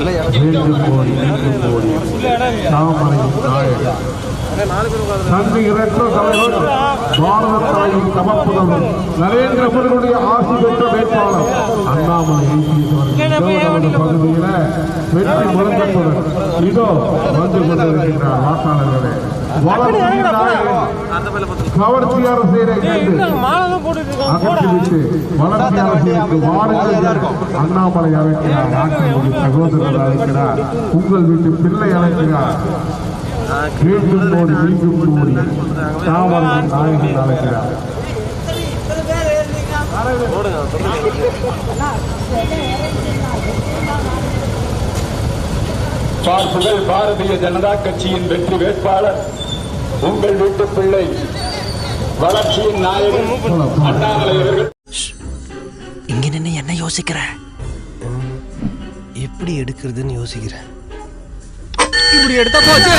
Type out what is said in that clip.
மீண்டும் கோடி மீண்டும் கோடி நாமலையும் நாயகன் நரேந்திர மோடியுடைய ஆசி பெற்ற வேட்பாளர் அண்ணாமலை பகுதியில் வெற்றி முழக்கத்துடன் இதோ வந்து கொண்டிருக்கின்றார் வாக்காளர்களே கவர்ச்சி அரசியலை கண்டு அகற்றிவிட்டு வளர்ச்சி அரசியலுக்கு வாருங்கள் அண்ணாமலை அழைக்கிறார் நாட்டினுடைய சகோதரர் அழைக்கிறார் உங்கள் வீட்டு பிள்ளை அழைக்கிறார் மீண்டும் மோடி மீண்டும் மோடி தாமரை நாயகன் அழைக்கிறார் பார்ப்புகள் பாரதிய ஜனதா கட்சியின் வெற்றி வேட்பாளர் உங்கள் வீட்டு பிள்ளை வளர்ச்சியின் நாயகன் அண்ணாமலை அவர்கள். இங்க நின்று என்ன யோசிக்கிற? எப்படி எடுக்கிறதுன்னு யோசிக்கிறேன். இப்படி எடுத்தா போச்சு.